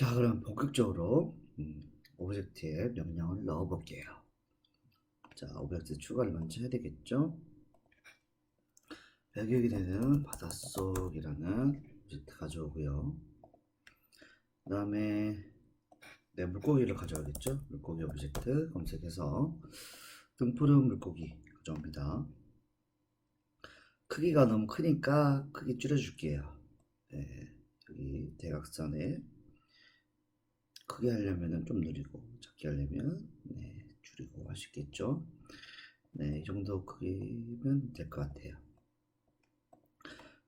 자, 그럼 본격적으로 음, 오브젝트에 명령을 넣어 볼게요. 자, 오브젝트 추가를 먼저 해야 되겠죠? 배경이 되는 바닷속이라는 오브젝트 가져오고요. 그 다음에 네, 물고기를 가져와야겠죠? 물고기 오브젝트 검색해서 등푸른 물고기 가져옵니다. 크기가 너무 크니까 크기 줄여줄게요. 네, 여기 대각선에 크게 하려면 좀 느리고 작게 하려면 네, 줄이고 하시겠죠. 네, 이 정도 크기면 될 것 같아요.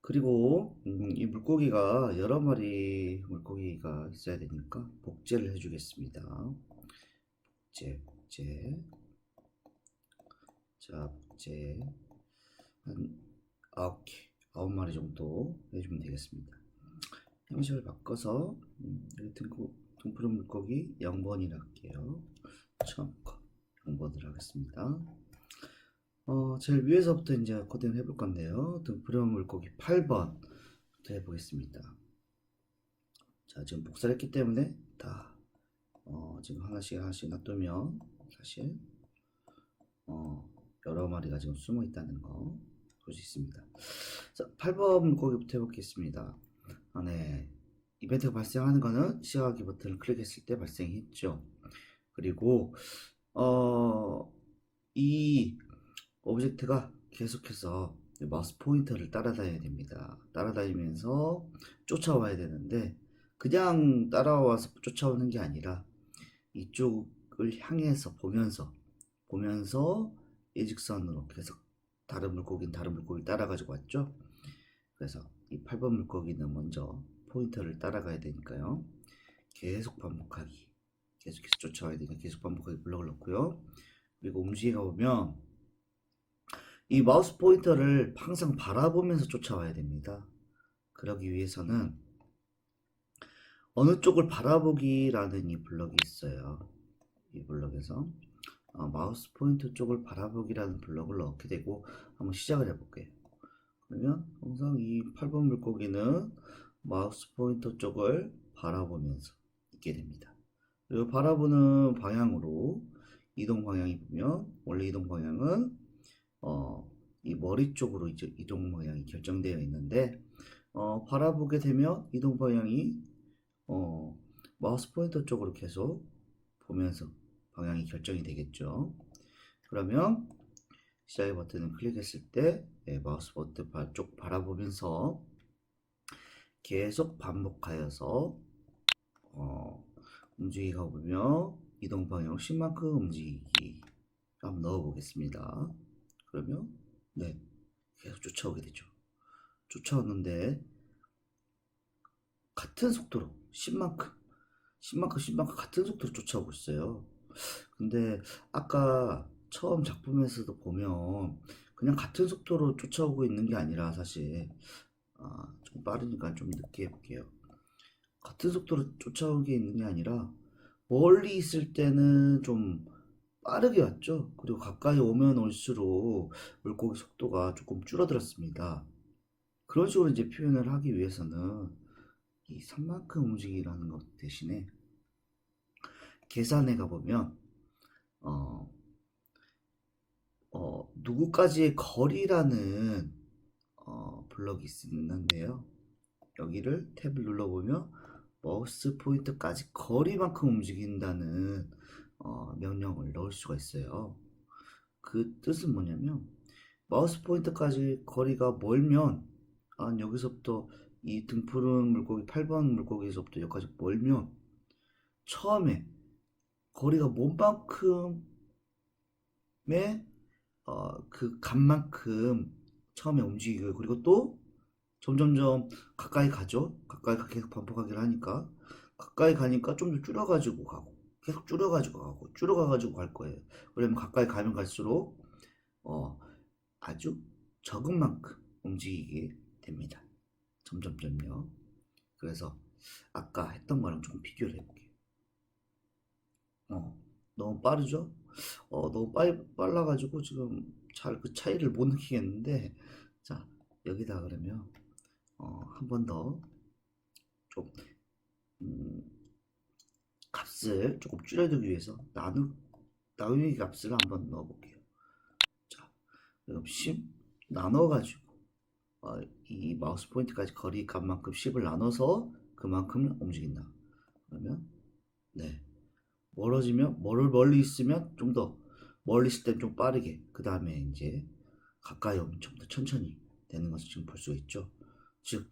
그리고 음, 이 물고기가 여러 마리 물고기가 있어야 되니까 복제를 해주겠습니다. 복제, 복제. 자, 복제 한 아홉 개, 아홉 마리 정도 해주면 되겠습니다. 형식을 바꿔서 음, 등고 등푸른 물고기 0번이라 할게요. 처음 거 0번을 하겠습니다. 어, 제일 위에서부터 이제 코딩을 해볼 건데요. 등푸른 물고기 8번부터 해보겠습니다. 자, 지금 복사를 했기 때문에 다, 어, 지금 하나씩 하나씩 놔두면 사실, 어, 여러 마리가 지금 숨어 있다는 거 볼 수 있습니다. 자, 8번 물고기부터 해보겠습니다. 아, 네. 이벤트가 발생하는 거는 시각기 버튼을 클릭했을 때 발생했죠. 그리고 어, 이 오브젝트가 계속해서 마우스 포인터를 따라다녀야 됩니다. 따라다니면서 쫓아와야 되는데 그냥 따라와서 쫓아오는 게 아니라 이쪽을 향해서 보면서 보면서 일직선으로 계속 다른 물고기는 다른 물고기를 따라가지고 왔죠. 그래서 이 8번 물고기는 먼저 포인터를 따라가야 되니까요. 계속 반복하기. 계속해서 쫓아와야 되니까 계속 반복하기 블럭을 넣고요. 그리고 움직이가 보면 이 마우스 포인터를 항상 바라보면서 쫓아와야 됩니다. 그러기 위해서는 어느 쪽을 바라보기라는 이 블럭이 있어요. 이 블럭에서 어, 마우스 포인터 쪽을 바라보기라는 블럭을 넣게 되고 한번 시작을 해볼게요. 그러면 항상 이 8번 물고기는 마우스 포인터 쪽을 바라보면서 있게 됩니다. 그리고 바라보는 방향으로 이동 방향이 보면 원래 이동 방향은 어, 이 머리 쪽으로 이제 이동 방향이 결정되어 있는데 어, 바라보게 되면 이동 방향이 어, 마우스 포인터 쪽으로 계속 보면서 방향이 결정이 되겠죠. 그러면 시작의 버튼을 클릭했을 때 네, 마우스 버튼 쪽 바라보면서 계속 반복하여서 어, 움직이가 보면 이동 방향 10만큼 움직이기 한번 넣어 보겠습니다. 그러면 네 계속 쫓아오게 되죠. 쫓아오는데 같은 속도로 10만큼 10만큼 10만큼 같은 속도로 쫓아오고 있어요. 근데 아까 처음 작품에서도 보면 그냥 같은 속도로 쫓아오고 있는 게 아니라 사실 아, 좀 빠르니까 좀 늦게 해볼게요. 같은 속도로 쫓아오게 있는 게 아니라 멀리 있을 때는 좀 빠르게 왔죠. 그리고 가까이 오면 올수록 물고기 속도가 조금 줄어들었습니다. 그런 식으로 이제 표현을 하기 위해서는 이 산만큼 움직이라는 것 대신에 계산해 가보면 어, 어, 누구까지의 거리라는 어, 블럭이 있는데요. 여기를 탭을 눌러보면 마우스 포인트까지 거리만큼 움직인다는 어, 명령을 넣을 수가 있어요. 그 뜻은 뭐냐면 마우스 포인트까지 거리가 멀면 아, 여기서부터 이 등푸른 물고기 8번 물고기에서부터 여기까지 멀면 처음에 거리가 뭔만큼의 어, 그 값만큼 처음에 움직이고 그리고 또 점점점 가까이 가죠. 가까이 가- 계속 반복하기를 하니까 가까이 가니까 좀 더 줄여가지고 가고 계속 줄여가지고 가고 줄여가가지고 갈 거예요. 그러면 가까이 가면 갈수록 어, 아주 적은 만큼 움직이게 됩니다. 점점점요. 그래서 아까 했던 거랑 조금 비교를 해볼게요. 어, 너무 빠르죠? 어, 너무 빨, 빨라가지고 지금 잘 그 차이를 못 느끼겠는데, 자, 여기다 그러면, 어, 한 번 더, 좀, 음, 값을 조금 줄여두기 위해서 나누 나누기 값을 한번 넣어볼게요. 자, 그럼 10 나눠가지고 어, 이 마우스 포인트까지 거리 값만큼 10을 나눠서 그만큼 움직인다. 그러면 네 멀어지면 멀 멀리 있으면 좀더 멀리 있을 땐 좀 빠르게 그 다음에 이제 가까이 오면 좀 더 천천히 되는 것을 지금 볼 수가 있죠. 즉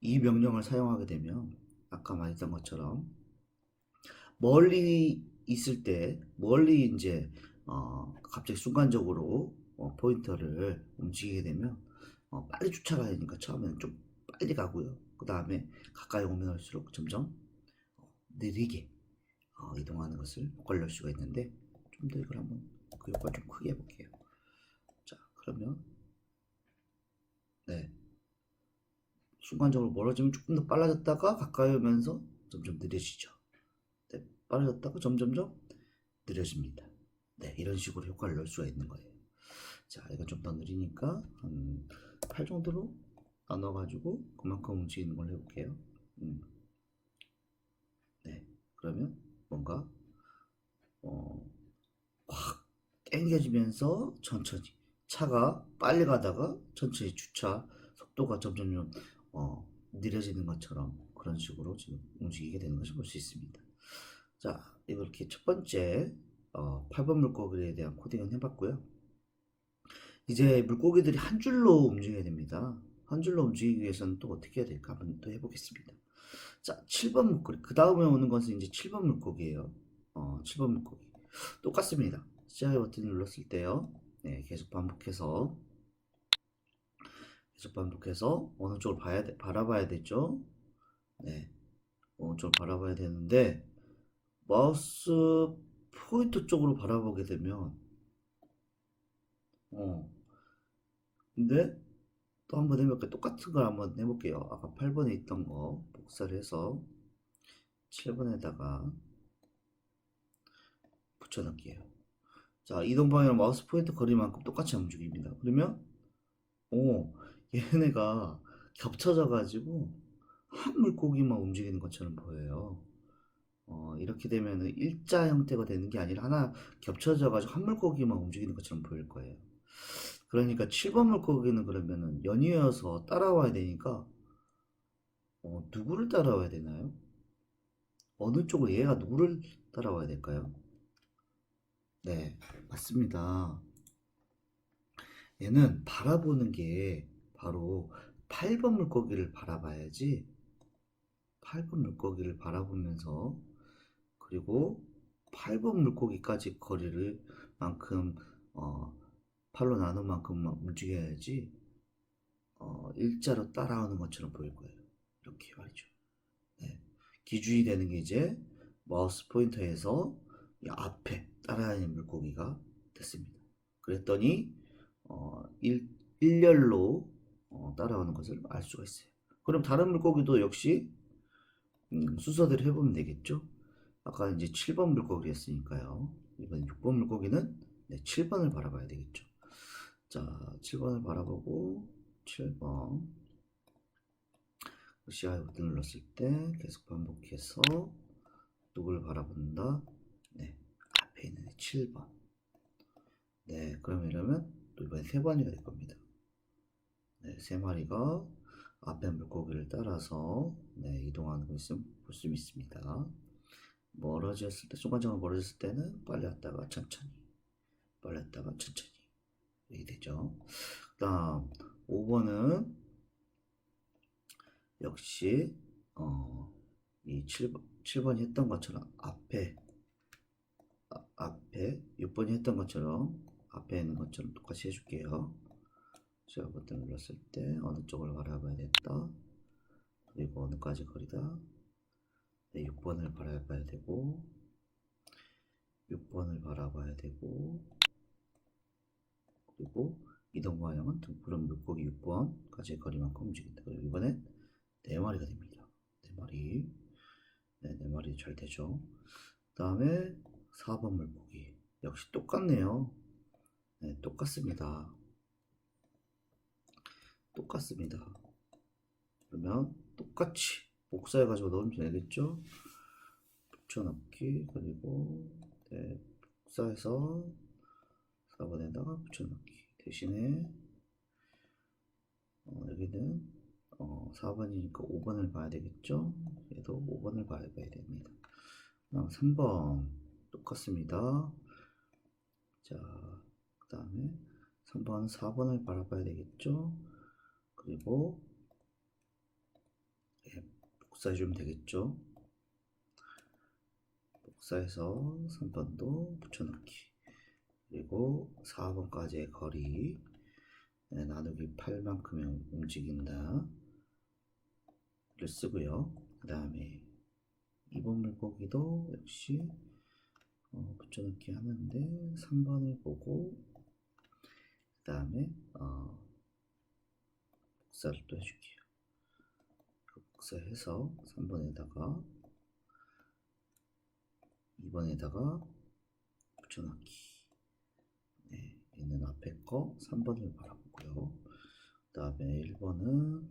이 명령을 사용하게 되면 아까 말했던 것처럼 멀리 있을 때 멀리 이제 어, 갑자기 순간적으로 어, 포인터를 움직이게 되면 어, 빨리 쫓아가야 되니까 처음에는 좀 빨리 가고요. 그 다음에 가까이 오면 올수록 점점 어, 느리게 어, 이동하는 것을 낼 수가 있는데 좀 더 이걸 한번 그 효과 좀 크게 해볼게요. 자 그러면 네 순간적으로 멀어지면 조금 더 빨라졌다가 가까이 오면서 점점 느려지죠. 네, 빨라졌다가 점점점 느려집니다. 네, 이런 식으로 효과를 넣을 수가 있는 거예요. 자, 이건 좀 더 느리니까 한 8 정도로 나눠가지고 그만큼 움직이는 걸 해볼게요. 음. 네, 그러면 뭔가 어, 확 땡겨지면서 천천히 차가 빨리 가다가 천천히 주차 속도가 점점 어, 느려지는 것처럼 그런 식으로 지금 움직이게 되는 것을 볼 수 있습니다. 자, 이렇게 첫 번째 어, 8번 물고기에 대한 코딩은 해봤고요. 이제 물고기들이 한 줄로 움직여야 됩니다. 한 줄로 움직이기 위해서는 또 어떻게 해야 될까 한번 또 해보겠습니다. 자, 7번 물고기. 그 다음에 오는 것은 이제 7번 물고기예요. 어, 7번 물고기. 똑같습니다. 시작의 버튼을 눌렀을 때요. 네, 계속 반복해서 계속 반복해서 어느 쪽을 봐야 돼, 바라봐야 되죠. 네, 어느 쪽을 바라봐야 되는데 마우스 포인터 쪽으로 바라보게 되면 어 근데 또 한번 해볼게요. 똑같은 걸 한번 해볼게요. 아까 8번에 있던 거 복사를 해서 7번에다가 붙여넣기예요. 자, 이동 방향 마우스 포인터 거리만큼 똑같이 움직입니다. 그러면 오, 얘네가 겹쳐져 가지고 한 물고기만 움직이는 것처럼 보여요. 어, 이렇게 되면은 일자 형태가 되는 게 아니라 하나 겹쳐져 가지고 한 물고기만 움직이는 것처럼 보일 거예요. 그러니까 7번 물고기는 그러면은 연이어서 따라와야 되니까 어, 누구를 따라와야 되나요? 어느 쪽을 얘가 누구를 따라와야 될까요? 네, 맞습니다. 얘는 바라보는 게 바로 8번 물고기를 바라봐야지 8번 물고기를 바라보면서 그리고 8번 물고기까지 거리를 만큼 어, 8로 나눈 만큼만 움직여야지 어, 일자로 따라오는 것처럼 보일 거예요. 이렇게 말이죠. 네. 기준이 되는 게 이제 마우스 포인터에서 이 앞에 따라다니는 물고기가 됐습니다. 그랬더니 어, 일, 일렬로 어, 따라오는 것을 알 수가 있어요. 그럼 다른 물고기도 역시 음, 순서대로 해보면 되겠죠. 아까 이제 7번 물고기 했으니까요. 이번 6번 물고기는 네, 7번을 바라봐야 되겠죠. 자, 7번을 바라보고 7번 시야 버튼 눌렀을 때 계속 반복해서 누구를 바라본다? 네, 앞에 있는 7번. 네, 그럼 이러면 또 이번에 세 마리가 될 겁니다. 네, 세 마리가 앞에 물고기를 따라서 네, 이동하는 것을 볼수 있습니다. 멀어졌을 때, 순간적으로 멀어졌을 때는 빨리 왔다가 천천히, 빨리 왔다가 천천히 이렇게 되죠. 그 다음 5번은 역시 어, 이 7번, 7번이 했던 것처럼 앞에 아, 앞에 6번이 했던 것처럼 앞에 있는 것처럼 똑같이 해줄게요. 제가 버튼 눌렀을 때 어느 쪽을 바라봐야 됐다. 그리고 어느까지 거리다. 네, 6번을 바라봐야 되고 6번을 바라봐야 되고 그리고 이동 방향은 등푸른 물고기 6번까지의 거리만큼 움직인다. 그리고 이번엔 4마리가 됩니다. 4마리. 네, 4마리 잘 되죠. 그 다음에 4번 물고기. 역시 똑같네요. 네, 똑같습니다. 똑같습니다. 그러면 똑같이 복사해 가지고 넣으면 되겠죠? 붙여넣기 그리고 네, 복사해서 4번에다가 붙여넣기 대신에 어, 여기는 어, 4번이니까 5번을 봐야 되겠죠? 얘도 5번을 봐야, 됩니다. 그다음 3번 똑같습니다. 자, 그 다음에 3번, 4번을 바라봐야 되겠죠? 그리고 예, 복사해주면 되겠죠? 복사해서 3번도 붙여넣기 그리고 4번까지의 거리 네, 나누기 8만큼의 움직인다 를 쓰고요 그 다음에 2번 물고기도 역시 어, 붙여넣기 하는데 3번을 보고 그 다음에 어, 복사를 또 해줄게요. 복사해서 3번에다가 2번에다가 붙여넣기. 네, 얘는 앞에 거 3번을 바라보고요. 그 다음에 1번은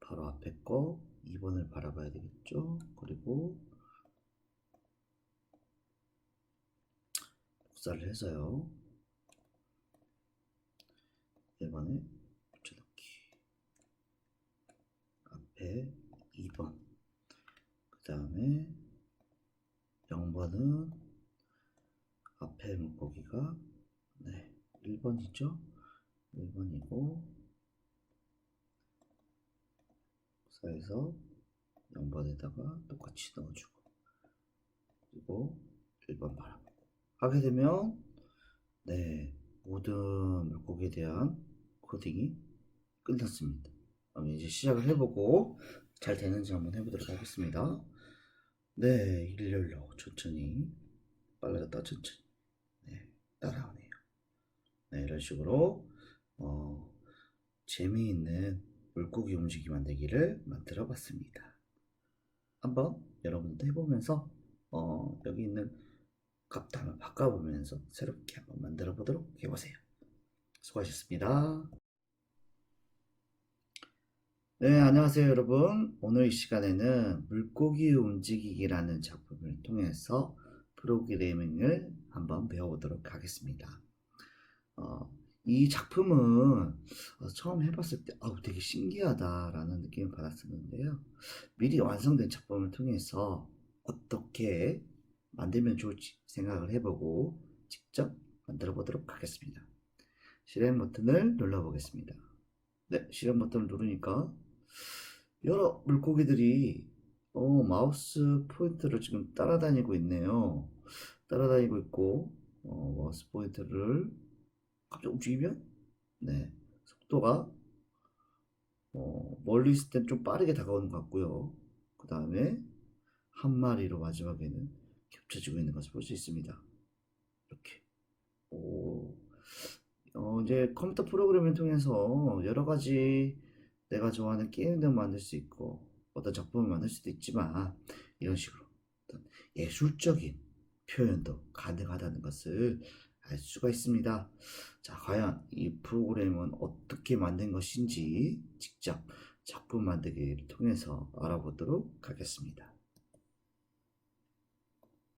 바로 앞에 거 2번을 바라봐야 되겠죠? 그리고 복사를 해서요. 1번에 붙여넣기. 앞에 2번. 그 다음에 0번은 앞에 물고기가 네 1번이죠? 1번이고 복사해서 0번에다가 똑같이 넣어주고 그리고 1번 바라보고 하게 되면 네 모든 물고기에 대한 코딩이 끝났습니다. 그럼 이제 시작을 해보고 잘 되는지 한번 해보도록 하겠습니다. 네 일렬로 천천히. 빨라졌다 천천히. 네 따라오네요. 네 이런 식으로 어, 재미있는 물고기 움직이 만들기를 만들어 봤습니다. 한번 여러분도 해보면서 어, 여기 있는 값도 한번 바꿔보면서 새롭게 한번 만들어 보도록 해보세요 수고하셨습니다 네, 안녕하세요, 여러분. 오늘 이 시간에는 물고기 움직이기라는 작품을 통해서 프로그래밍을 한번 배워보도록 하겠습니다. 어, 이 작품은 어, 처음 해봤을 때 아우, 되게 신기하다라는 느낌을 받았었는데요. 미리 완성된 작품을 통해서 어떻게 만들면 좋을지 생각을 해보고 직접 만들어 보도록 하겠습니다. 실행 버튼을 눌러 보겠습니다. 네, 실행 버튼을 누르니까 여러 물고기들이 어, 마우스 포인트를 지금 따라다니고 있네요. 따라다니고 있고 어, 마우스 포인트를 갑자기 움직이면 네, 속도가 어, 멀리 있을 땐 좀 빠르게 다가오는 것 같고요. 그 다음에 한 마리로 마지막에는 겹쳐지고 있는 것을 볼 수 있습니다. 이렇게. 오, 어, 이제 컴퓨터 프로그램을 통해서 여러 가지 내가 좋아하는 게임도 만들 수 있고 어떤 작품을 만들 수도 있지만 이런 식으로 어떤 예술적인 표현도 가능하다는 것을 알 수가 있습니다. 자, 과연 이 프로그램은 어떻게 만든 것인지 직접 작품 만들기를 통해서 알아보도록 하겠습니다.